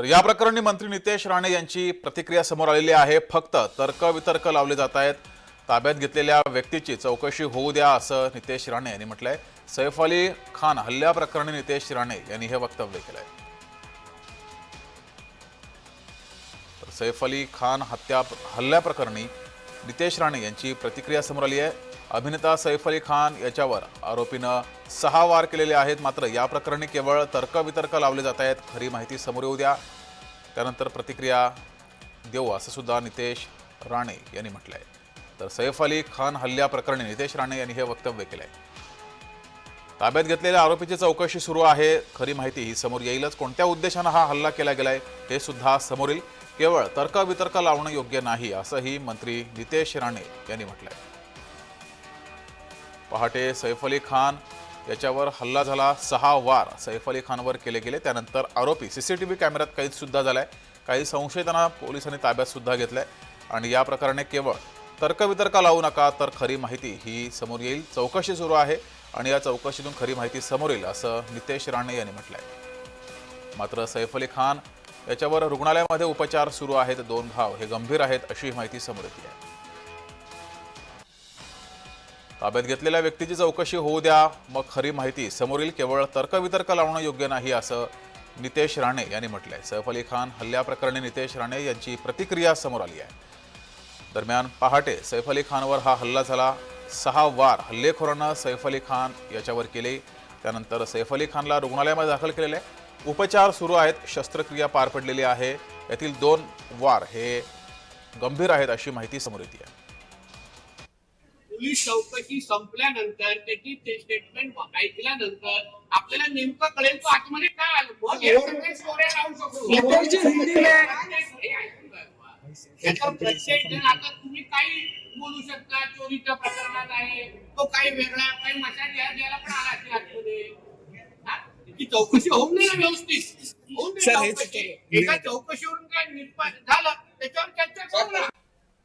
तर या प्रकरणी मंत्री नितेश राणे यांची प्रतिक्रिया समोर आलेली आहे. फक्त तर्कवितर्क लावले जात आहेत. ताब्यात घेतलेल्या व्यक्तीची चौकशी होऊ द्या असं नितेश राणे यांनी म्हटलंय. सैफ अली खान हल्ल्याप्रकरणी नितेश राणे यांनी हे वक्तव्य केलंय. तर सैफ अली खान हत्या हल्ल्याप्रकरणी नितेश राणे यांची प्रतिक्रिया समोर आली आहे. अभिनेता सैफ अली खान याच्यावर आरोपीनं सहा वार केलेले आहेत. मात्र या प्रकरणी केवळ तर्कवितर्क लावले जात आहेत. खरी माहिती समोर येऊ द्या. त्यानंतर प्रतिक्रिया देऊ असं सुद्धा नितेश राणे यांनी म्हटलं आहे तर सैफ अली खान हल्ल्याप्रकरणी नितेश राणे यांनी हे वक्तव्य केलं आहे ताब्यात घेतलेल्या आरोपीची चौकशी सुरू आहे. खरी माहिती ही समोर येईलच. कोणत्या उद्देशानं हा हल्ला केला गेलाय हे सुद्धा समोर येईल. केवळ तर्कवितर्क लावणं योग्य नाही असंही मंत्री नितेश राणे यांनी म्हटलंय. पहाटे सैफ अली खान याच्यावर हल्ला झाला. सहा वार सैफ अली खानवर केले गेले. त्यानंतर आरोपी सी सी टी व्ही कॅमेऱ्यात कैद सुद्धा झालाय. काही संशयितांना पोलिसांनी ताब्यात सुद्धा आहे आणि या प्रकरणे केवळ तर्कवितर्क लावू नका तर खरी माहिती ही समोर येईल. चौकशी सुरू आहे आणि या चौकशीतून खरी माहिती समोर येईल असं नितेश राणे यांनी म्हटलंय. मात्र सैफ अली खान याच्यावर रुग्णालयामध्ये उपचार सुरू आहेत दोन भाव. हे गंभीर आहेत अशी माहिती समोर येते आहे. ताब्यात घेतलेल्या व्यक्तीची चौकशी होऊ द्या. मग खरी माहिती समोरील केवळ तर्कवितर्क लावणं योग्य नाही असं नितेश राणे यांनी म्हटलं आहे सैफ अली खान हल्ल्याप्रकरणी नितेश राणे यांची प्रतिक्रिया समोर आली आहे. दरम्यान पहाटे सैफ अली खानवर हा हल्ला झाला. सहा वार हल्लेखोरांना सैफ अली खान याच्यावर केले. त्यानंतर सैफ अली खानला रुग्णालयामध्ये दाखल केलेलं आहे. उपचार सुरू आहेत शस्त्रक्रिया पार पडलेली आहे. यातील दोन वार हे गंभीर आहेत अशी माहिती समोर येते. पोलीस चौकशी संपल्यानंतर त्याची ते स्टेटमेंट ऐकल्यानंतर आपल्याला नेमकं कळेल तो आतमध्ये काय आलं. मग हे. लावू शकतो. हे प्रत्येक जण आता तुम्ही काही बोलू शकता चोरीच्या प्रकरणात आहे तो काही वेगळा काही मशाल द्या- द्यायला पण आला आतमध्ये. चौकशी होऊन नाही व्यवस्थित. होऊन एका चौकशीवरून काय निष्पन्न झालं त्याच्यावर चर्चा